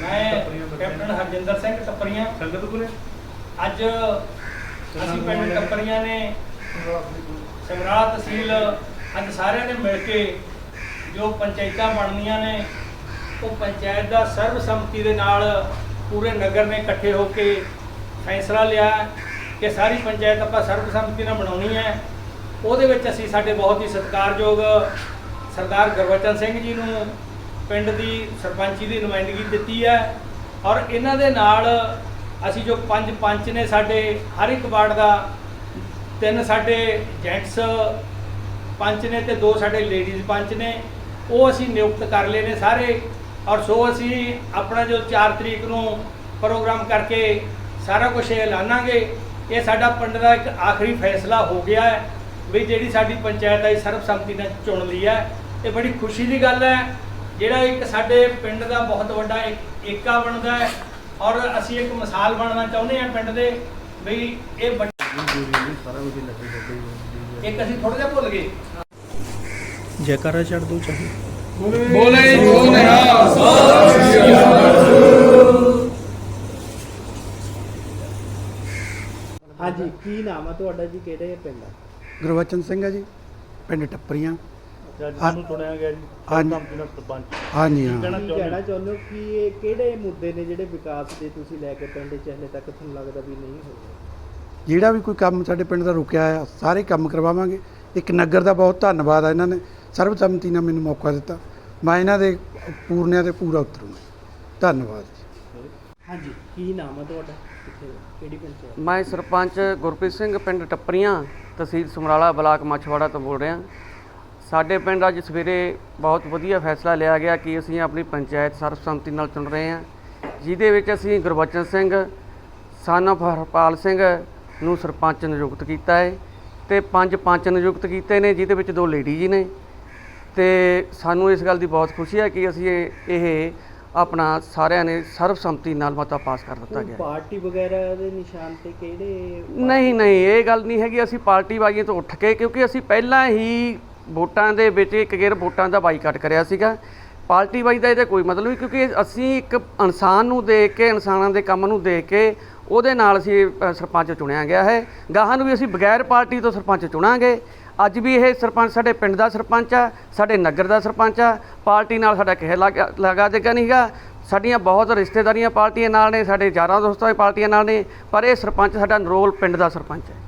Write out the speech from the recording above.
ਮੈਂ ਕੈਪਟਨ ਹਰਜਿੰਦਰ ਸਿੰਘ ਟੱਪਰੀਆਂ ਸੰਗਤਪੁਰੇ ਅੱਜ ਅਸੀਂ ਪਿੰਡ ਟੱਪਰੀਆਂ ਨੇ ਸਮਰਾਲਾ ਤਹਿਸੀਲ ਅੱਜ ਸਾਰਿਆਂ ਨੇ ਮਿਲ ਕੇ ਜੋ ਪੰਚਾਇਤਾਂ ਬਣਨੀਆਂ ਨੇ ਉਹ ਪੰਚਾਇਤ ਦਾ ਸਰਬਸੰਮਤੀ ਦੇ ਨਾਲ ਪੂਰੇ ਨਗਰ ਨੇ ਇਕੱਠੇ ਹੋ ਕੇ ਫੈਸਲਾ ਲਿਆ ਕਿ ਸਾਰੀ ਪੰਚਾਇਤ ਆਪਾਂ ਸਰਬਸੰਮਤੀ ਨਾਲ ਬਣਾਉਣੀ ਹੈ। ਉਹਦੇ ਵਿੱਚ ਅਸੀਂ ਸਾਡੇ ਬਹੁਤ ਹੀ ਸਤਿਕਾਰਯੋਗ ਸਰਦਾਰ ਗੁਰਬਚਨ ਸਿੰਘ ਜੀ ਨੂੰ ਪਿੰਡ ਦੀ ਸਰਪੰਚੀ ਦੀ ਨੁਮਾਇੰਦਗੀ ਦਿੱਤੀ ਹੈ ਔਰ ਇਹਨਾਂ ਦੇ ਨਾਲ ਅਸੀਂ ਜੋ ਪੰਜ ਪੰਚ ਨੇ ਸਾਡੇ, ਹਰ ਇੱਕ ਵਾਰਡ ਦਾ ਤਿੰਨ ਸਾਡੇ ਜੈਂਟਸ ਪੰਚ ਨੇ ਤੇ ਦੋ ਸਾਡੇ ਲੇਡੀਜ਼ ਪੰਚ ਨੇ, ਉਹ ਅਸੀਂ ਨਿਯੁਕਤ ਕਰ ਲਏ ਨੇ ਸਾਰੇ ਔਰ ਸੋ ਅਸੀਂ ਆਪਣਾ ਜੋ 4 ਤਰੀਕ ਨੂੰ ਪ੍ਰੋਗਰਾਮ ਕਰਕੇ ਸਾਰਾ ਕੁਝ ਐਲਾਨਾਂਗੇ। ਇਹ ਸਾਡਾ ਪਿੰਡ ਦਾ ਇੱਕ ਆਖਰੀ ਫੈਸਲਾ ਹੋ ਗਿਆ ਹੈ ਵੀ ਜਿਹੜੀ ਸਾਡੀ ਪੰਚਾਇਤ ਆਈ ਸਰਬਸੰਮਤੀ ਨਾਲ ਚੁਣ ਲਈ ਹੈ। ਇਹ ਬੜੀ ਖੁਸ਼ੀ ਦੀ ਗੱਲ ਹੈ ਜਿਹੜਾ ਇੱਕ ਸਾਡੇ ਪਿੰਡ ਦਾ ਬਹੁਤ ਵੱਡਾ ਇੱਕ ਏਕਾ ਬਣਦਾ ਹੈ ਔਰ ਅਸੀਂ ਇੱਕ ਮਿਸਾਲ ਬਣਨਾ ਚਾਹੁੰਦੇ ਹਾਂ ਪਿੰਡ ਦੇ ਵੀ ਇਹ ਵੱਡ- ਇੱਕ ਅਸੀਂ ਥੋੜਾ ਜਿਹਾ ਭੁੱਲ ਗਏ। ਜੈਕਾਰਾ ਛੱਡ ਦੋ ਚਾਹੇ। ਬੋਲੇ ਜੋ ਨਿਹਾਲ ਹਾਂਜੀ ਕੀ ਨਾਮ ਆ ਤੁਹਾਡਾ ਜੀ? ਕਿਹੜੇ ਪਿੰਡ ਆ? ਗੁਰਵਚਨ ਸਿੰਘ ਹੈ ਜੀ ਪਿੰਡ ਟੱਪਰੀਆਂ। ਅੱਜ ਸਾਨੂੰ ਚੁਣਿਆ ਗਿਆ ਜੀ ਹਾਂਜੀ। ਧਮਕੀ ਨਾਲ ਸਰਪੰਚ। ਹਾਂਜੀ ਕੀ ਹਾਂ। ਕਹਿਣਾ ਕੀ ਚਾਹੁੰਦੇ ਕਹਿਣਾ ਚਾਹੁੰਦੇ ਹੋ ਕਿ ਇਹ ਕਿਹੜੇ ਮੁੱਦੇ ਨੇ ਜਿਹੜੇ ਵਿਕਾਸ ਦੇ ਤੁਸੀਂ ਲੈ ਕੇ ਪਿੰਡ 'ਚ ਹਲੇ ਤੱਕ ਤੁਹਾਨੂੰ ਲੱਗਦਾ ਵੀ ਨਹੀਂ ਹੋਏ? ਜਿਹੜਾ ਵੀ ਕੋਈ ਕੰਮ ਸਾਡੇ ਪਿੰਡ ਦਾ ਰੁਕਿਆ ਆ ਸਾਰੇ ਕੰਮ ਕਰਵਾਵਾਂਗੇ। ਇੱਕ ਨਗਰ ਦਾ ਬਹੁਤ ਧੰਨਵਾਦ ਆ ਇਹਨਾਂ ਨੇ। ਸਰਬਸੰਮਤੀ ਨਾਲ ਮੈਨੂੰ ਮੌਕਾ ਦਿੱਤਾ। ਮੈਂ ਇਹਨਾਂ ਦੇ ਪੂਰਨਿਆਂ ਤੇ ਪੂਰਾ ਉਤਰੂੰਗਾ। ਧੰਨਵਾਦ ਜੀ। ਹਾਂਜੀ ਕੀ ਨਾਮ ਆ ਤੁਹਾਡਾ? ਕਿੱਥੇ ਕਿਹੜੀ ਪੰਚਾਇਤ ਮੈਂ ਸਰਪੰਚ ਗੁਰਪ੍ਰੀਤ ਸਿੰਘ ਪਿੰਡ ਟੱਪਰੀਆਂ ਤਹਿਸੀਲ ਸਮਰਾਲਾ ਬਲਾਕ ਮਛਵਾੜਾ ਤੋਂ ਬੋਲ ਰਿਹਾ। ਸਾਡੇ ਪਿੰਡ ਅੱਜ ਸਵੇਰੇ ਬਹੁਤ ਵਧੀਆ ਫੈਸਲਾ ਲਿਆ ਗਿਆ ਕਿ ਅਸੀਂ ਆਪਣੀ ਪੰਚਾਇਤ ਸਰਬਸੰਮਤੀ ਨਾਲ ਚੁਣ ਰਹੇ ਹਾਂ। ਜਿਹਦੇ ਵਿੱਚ ਅਸੀਂ ਗੁਰਬਚਨ ਸਿੰਘ of ਹਰਪਾਲ ਸਿੰਘ ਨੂੰ ਸਰਪੰਚ ਨਿਯੁਕਤ ਕੀਤਾ ਹੈ ਤੇ ਪੰਜ ਪੰਚ ਨਿਯੁਕਤ ਕੀਤੇ ਨੇ ਜਿਹਦੇ ਵਿੱਚ ਦੋ ਲੇਡੀ ਜੀ ਨੇ। ਤੇ ਸਾਨੂੰ ਇਸ ਗੱਲ ਦੀ ਬਹੁਤ ਖੁਸ਼ੀ ਹੈ ਕਿ ਅਸੀਂ ਇਹ ਆਪਣਾ ਸਾਰਿਆਂ ਨੇ ਸਰਬਸੰਮਤੀ ਨਾਲ ਮਤਾ ਪਾਸ ਕਰ ਦਿੱਤਾ ਗਿਆ। ਪਾਰਟੀ ਵਗੈਰਾ ਦੇ ਨਿਸ਼ਾਨ ਤੇ ਕਿਹੜੇ ਨਹੀਂ ਨਹੀਂ ਇਹ ਗੱਲ ਨਹੀਂ ਹੈਗੀ। ਅਸੀਂ ਪਾਰਟੀ ਬਾਜ਼ੀਆਂ ਤੋਂ ਉੱਠ ਕੇ ਕਿਉਂਕਿ ਅਸੀਂ ਪਹਿਲਾਂ ਹੀ ਵੋਟਾਂ ਦੇ ਵਿੱਚ ਇੱਕ ਗੇਰ ਵੋਟਾਂ ਦਾ ਬਾਈਕਾਟ ਕਰਿਆ ਸੀਗਾ। ਪਾਰਟੀ ਵਾਈਜ਼ ਦਾ ਇਹਦਾ ਕੋਈ ਮਤਲਬ ਨਹੀਂ, ਕਿਉਂਕਿ ਅਸੀਂ ਇੱਕ ਇਨਸਾਨ ਨੂੰ ਦੇਖ ਕੇ, ਇਨਸਾਨਾਂ ਦੇ ਕੰਮ ਨੂੰ ਦੇਖ ਕੇ ਉਹਦੇ ਨਾਲ ਅਸੀਂ ਸਰਪੰਚ ਚੁਣਿਆ ਗਿਆ ਹੈ। ਗਾਹਾਂ ਨੂੰ ਵੀ ਅਸੀਂ ਬਗੈਰ ਪਾਰਟੀ ਤੋਂ ਸਰਪੰਚ ਚੁਣਾਂਗੇ। ਅੱਜ ਵੀ ਇਹ ਸਰਪੰਚ ਸਾਡੇ ਪਿੰਡ ਦਾ ਸਰਪੰਚ ਆ, ਸਾਡੇ ਨਗਰ ਦਾ ਸਰਪੰਚ ਆ। ਪਾਰਟੀ ਨਾਲ ਸਾਡਾ ਕਿਸੇ ਲਗਾ ਲਗਾ ਦੇਗਾ ਨਹੀਂਗਾ ਸਾਡੀਆਂ ਬਹੁਤ ਰਿਸ਼ਤੇਦਾਰੀਆਂ ਪਾਰਟੀਆਂ ਨਾਲ ਨੇ, ਸਾਡੇ ਯਾਰਾਂ ਦੋਸਤਾਂ ਦੀ ਪਾਰਟੀਆਂ ਨਾਲ ਨੇ, ਪਰ ਇਹ ਸਰਪੰਚ ਸਾਡਾ ਨਰੋਲ ਪਿੰਡ ਦਾ ਸਰਪੰਚ ਹੈ।